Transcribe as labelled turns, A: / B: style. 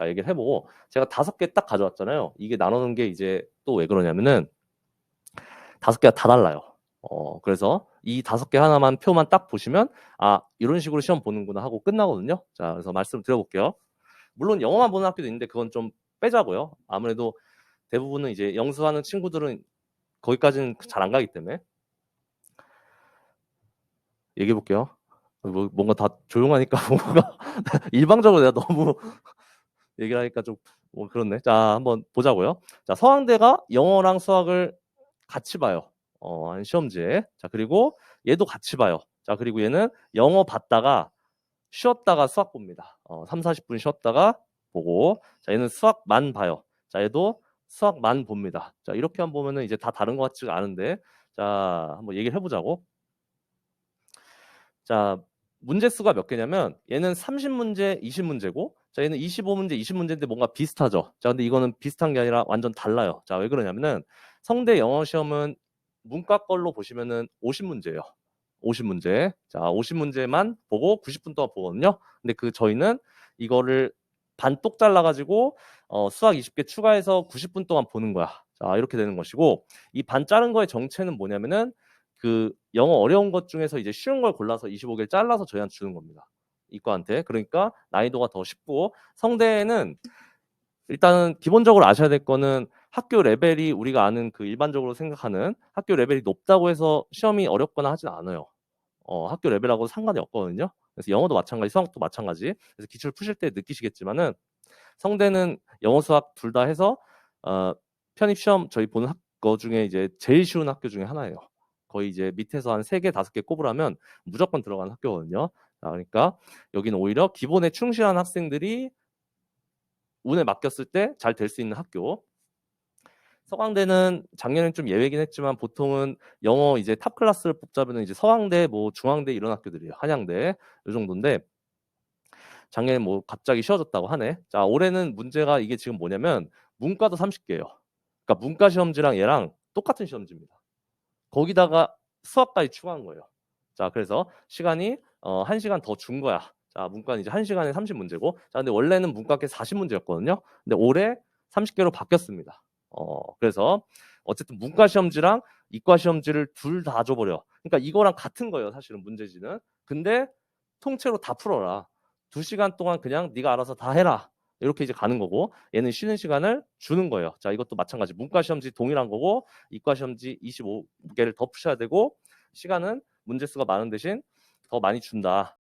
A: 자, 얘기를 해보고 제가 다섯 개 딱 가져왔잖아요. 이게 나누는 게 이제 또 왜 그러냐면은 다섯 개가 다 달라요. 어, 그래서 이 다섯 개 하나만 표만 딱 보시면 아, 이런 식으로 시험 보는구나 하고 끝나거든요. 자, 그래서 말씀 드려볼게요. 물론 영어만 보는 학교도 있는데 그건 좀 빼자고요. 아무래도 대부분은 이제 영수하는 친구들은 거기까지는 잘 안 가기 때문에 얘기해 볼게요. 뭐, 뭔가 다 조용하니까 뭔가 일방적으로 내가 너무 얘기를 하니까 좀 뭐 그렇네. 자, 한번 보자고요. 자, 서강대가 영어랑 수학을 같이 봐요. 어, 한 시험지에. 자, 그리고 얘도 같이 봐요. 자, 그리고 얘는 영어 봤다가 쉬었다가 수학 봅니다. 어, 3, 40분 쉬었다가 보고 자, 얘는 수학만 봐요. 자, 얘도 수학만 봅니다. 자, 이렇게만 보면은 이제 다 다른 것 같지가 않은데 자, 한번 얘기를 해 보자고. 자, 문제 수가 몇 개냐면 얘는 30문제, 20문제고 자, 얘는 25문제, 20문제인데 뭔가 비슷하죠. 자, 근데 이거는 비슷한 게 아니라 완전 달라요. 자, 왜 그러냐면은 성대 영어 시험은 문과 걸로 보시면은 50문제예요. 50문제. 자, 50문제만 보고 90분 동안 보거든요. 근데 그 저희는 이거를 반똑 잘라 가지고 어, 수학 20개 추가해서 90분 동안 보는 거야. 자, 이렇게 되는 것이고 이 반 자른 거의 정체는 뭐냐면은 그 영어 어려운 것 중에서 이제 쉬운 걸 골라서 25개를 잘라서 저희한테 주는 겁니다. 이과한테. 그러니까 난이도가 더 쉽고 성대는 일단은 기본적으로 아셔야 될 거는 학교 레벨이 우리가 아는 그 일반적으로 생각하는 학교 레벨이 높다고 해서 시험이 어렵거나 하진 않아요. 어, 학교 레벨하고 상관이 없거든요. 그래서 영어도 마찬가지, 수학도 마찬가지. 그래서 기출 푸실 때 느끼시겠지만은 성대는 영어, 수학 둘 다 해서 어, 편입 시험 저희 보는 학교 중에 이제 제일 쉬운 학교 중에 하나예요. 거의 이제 밑에서 한 세 개, 다섯 개 꼽으라면 무조건 들어가는 학교거든요. 자, 그러니까 여기는 오히려 기본에 충실한 학생들이 운에 맡겼을 때 잘 될 수 있는 학교. 서강대는 작년엔 좀 예외긴 했지만 보통은 영어 이제 탑 클래스를 뽑자면 이제 서강대, 뭐 중앙대 이런 학교들이에요. 한양대 이 정도인데 작년에 뭐 갑자기 쉬워졌다고 하네. 자, 올해는 문제가 이게 지금 뭐냐면 문과도 30개예요. 그러니까 문과 시험지랑 얘랑 똑같은 시험지입니다. 거기다가 수학까지 추가한 거예요. 자, 그래서 시간이 어, 1시간 더 준 거야. 자, 문과는 이제 1시간에 30문제고. 자, 근데 원래는 문과께 40문제였거든요. 근데 올해 30개로 바뀌었습니다. 어, 그래서 어쨌든 문과 시험지랑 이과 시험지를 둘 다 줘버려. 그러니까 이거랑 같은 거예요, 사실은 문제지는. 근데 통째로 다 풀어라. 두 시간 동안 그냥 네가 알아서 다 해라. 이렇게 이제 가는 거고 얘는 쉬는 시간을 주는 거예요. 자, 이것도 마찬가지. 문과 시험지 동일한 거고 이과 시험지 25개를 더 푸셔야 되고 시간은 문제 수가 많은 대신 더 많이 준다.